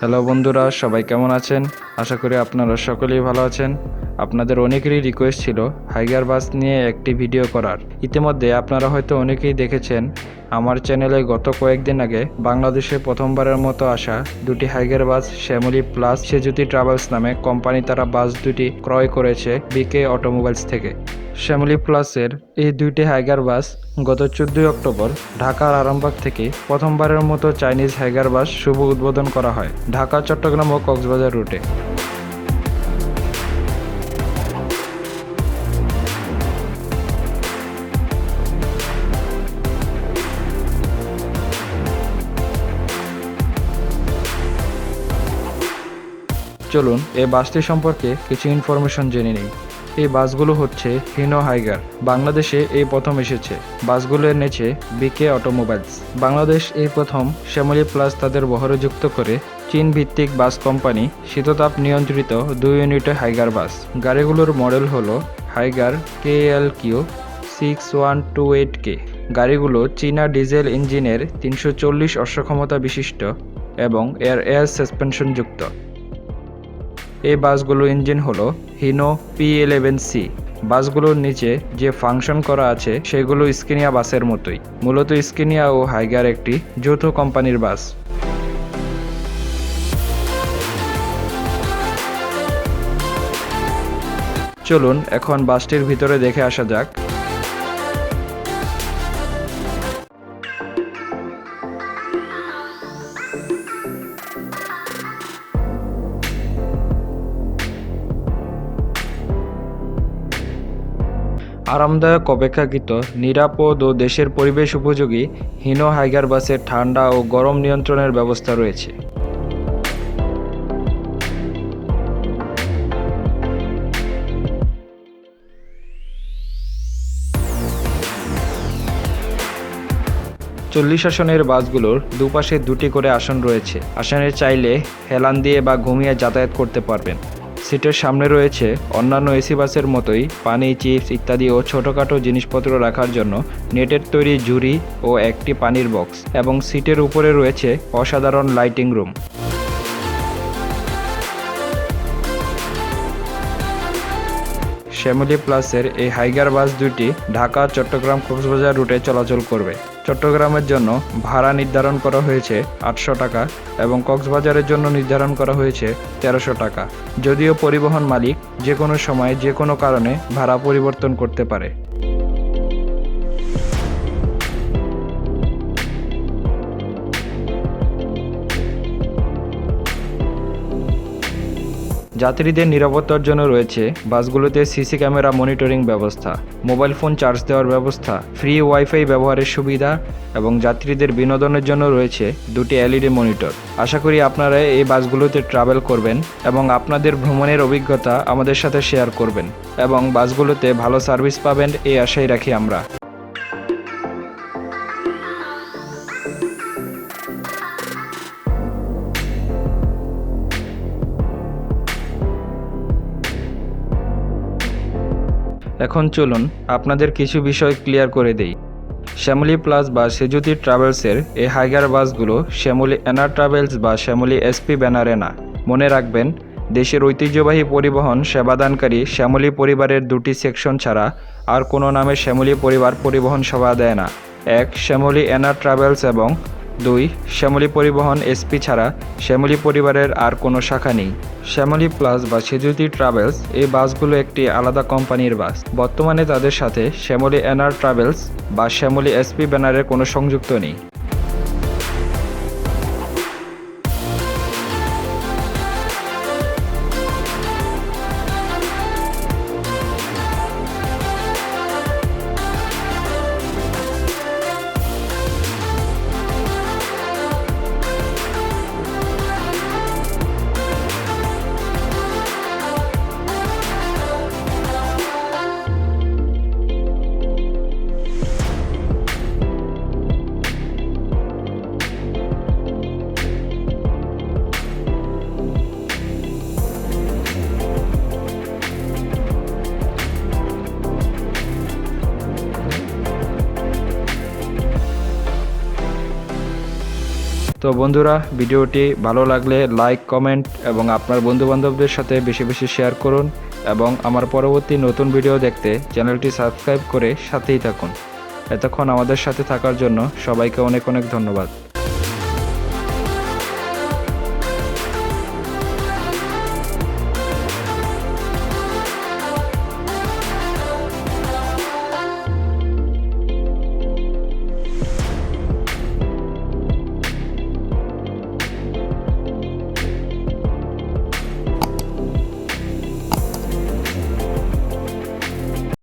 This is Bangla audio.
হ্যালো বন্ধুরা, সবাই কেমন আছেন? আশা করি আপনারা সকলেই ভালো আছেন। আপনাদের অনেকেরই রিকোয়েস্ট ছিল হাইগার বাস নিয়ে একটি ভিডিও করার। ইতিমধ্যে আপনারা হয়তো অনেকেই দেখেছেন, আমার চ্যানেলে গত কয়েকদিন আগে বাংলাদেশে প্রথমবারের মতো আসা দুটি Higer bus Shyamoli plus Sejuti travels নামে কোম্পানি তারা বাস দুটি ক্রয় করেছে বিকে অটোমোবাইলস থেকে। শ্যামলী প্লাসের এই দুইটি হাইগার বাস গত চোদ্দই অক্টোবর ঢাকার আরামবাগ থেকে প্রথমবারের মতো চাইনিজ হাইগার বাস শুভ উদ্বোধন করা হয়, ঢাকা, চট্টগ্রাম ও কক্সবাজার রুটে। চলুন, এই বাসটি সম্পর্কে কিছু ইনফরমেশন জেনে নিই। এই বাসগুলো হচ্ছে হিনো হাইগার। বাংলাদেশে এই প্রথম এসেছে। বাসগুলো এনেছে বিকে অটোমোবাইলস। বাংলাদেশ এই প্রথম শ্যামলী প্লাস তাদের বহরে যুক্ত করে চীন ভিত্তিক বাস কোম্পানি শীততাপ নিয়ন্ত্রিত দুই ইউনিটে হাইগার বাস। গাড়িগুলোর মডেল হলো Higer K L Q six one two eight K. গাড়িগুলো চীনা ডিজেল ইঞ্জিনের তিনশো চল্লিশ অশ্বক্ষমতা বিশিষ্ট এবং এর এয়ার সাসপেনশন যুক্ত এই বাসগুলোর ইঞ্জিন হলো হিনো পি ইলেভেন সি বাসগুলোর নিচে যে ফাংশন করা আছে, সেগুলো স্কিনিয়া বাসের মতোই। মূলত স্কিনিয়া ও হাইগার একটি যৌথ কোম্পানির বাস। চলুন এখন বাসটির ভিতরে দেখে আসা যাক। আরামদায়ক অপেক্ষাকৃত, নিরাপদ ও দেশের পরিবেশ উপযোগী হিনো হাইগার বাসের ঠান্ডা ও গরম নিয়ন্ত্রণের ব্যবস্থা রয়েছে। চল্লিশ আসনের বাসগুলোর দুপাশে দুটি করে আসন রয়েছে। আসনের চাইলে হেলান দিয়ে বা ঘুমিয়ে যাতায়াত করতে পারবেন। সিটের সামনে রয়েছে অন্যান্য এসি বাসের মতোই, পানি, চিপস ইত্যাদি ও ছোটোখাটো জিনিসপত্র রাখার জন্য নেটের তৈরি ঝুড়ি ও একটি পানির বক্স এবং সিটের উপরে রয়েছে অসাধারণ লাইটিং রুম। শ্যামলী প্লাসের এই হাইগার বাস দুটি ঢাকা চট্টগ্রাম কক্সবাজার রুটে চলাচল করবে। চট্টগ্রামের জন্য ভাড়া নির্ধারণ করা হয়েছে আটশো টাকা এবং কক্সবাজারের জন্য নির্ধারণ করা হয়েছে তেরোশো টাকা। যদিও পরিবহন মালিক যে কোনো সময় যে কোনো কারণে ভাড়া পরিবর্তন করতে পারে। যাত্রীদের নিরাপত্তার জন্য রয়েছে বাসগুলোতে সিসি ক্যামেরা মনিটরিং ব্যবস্থা, মোবাইল ফোন চার্জ দেওয়ার ব্যবস্থা, ফ্রি ওয়াইফাই ব্যবহারের সুবিধা এবং যাত্রীদের বিনোদনের জন্য রয়েছে দুটি এলইডি মনিটর। আশা করি আপনারা এই বাসগুলোতে ট্রাভেল করবেন এবং আপনাদের ভ্রমণের অভিজ্ঞতা আমাদের সাথে শেয়ার করবেন এবং বাসগুলোতে ভালো সার্ভিস পাবেন, এই আশাই রাখি আমরা। এখন চলুন আপনাদের কিছু বিষয় ক্লিয়ার করে দেই। শ্যামলি প্লাস বা সেজুতি ট্রাভেলসের এই হাইগার বাসগুলো শ্যামলি এনার ট্রাভেলস বা শ্যামলী এসপি ব্যানারে না। মনে রাখবেন, দেশের ঐতিহ্যবাহী পরিবহন সেবাদানকারী শ্যামলী পরিবারের দুটি সেকশন ছাড়া আর কোনো নামে শ্যামলী পরিবার পরিবহন সেবা দেয় না। এক, শ্যামলী এনার ট্রাভেলস এবং দুই, শ্যামলী পরিবহন এসপি ছাড়া শ্যামলী পরিবারের আর কোনো শাখা নেই। শ্যামলী প্লাস বা সেজুতি ট্রাভেলস এই বাসগুলো একটি আলাদা কোম্পানির বাস। বর্তমানে তাদের সাথে শ্যামলী এনআর ট্রাভেলস বা শ্যামলী এসপি ব্যানারের কোনো সংযুক্ত নেই। তো বন্ধুরা, ভিডিওটি ভালো লাগলে লাইক কমেন্ট এবং আপনার বন্ধুবান্ধবদের সাথে বেশি বেশি শেয়ার করুন এবং আমার পরবর্তী নতুন ভিডিও দেখতে চ্যানেলটি সাবস্ক্রাইব করে সাথেই থাকুন। এতক্ষণ আমাদের সাথে থাকার জন্য সবাইকে অনেক অনেক ধন্যবাদ।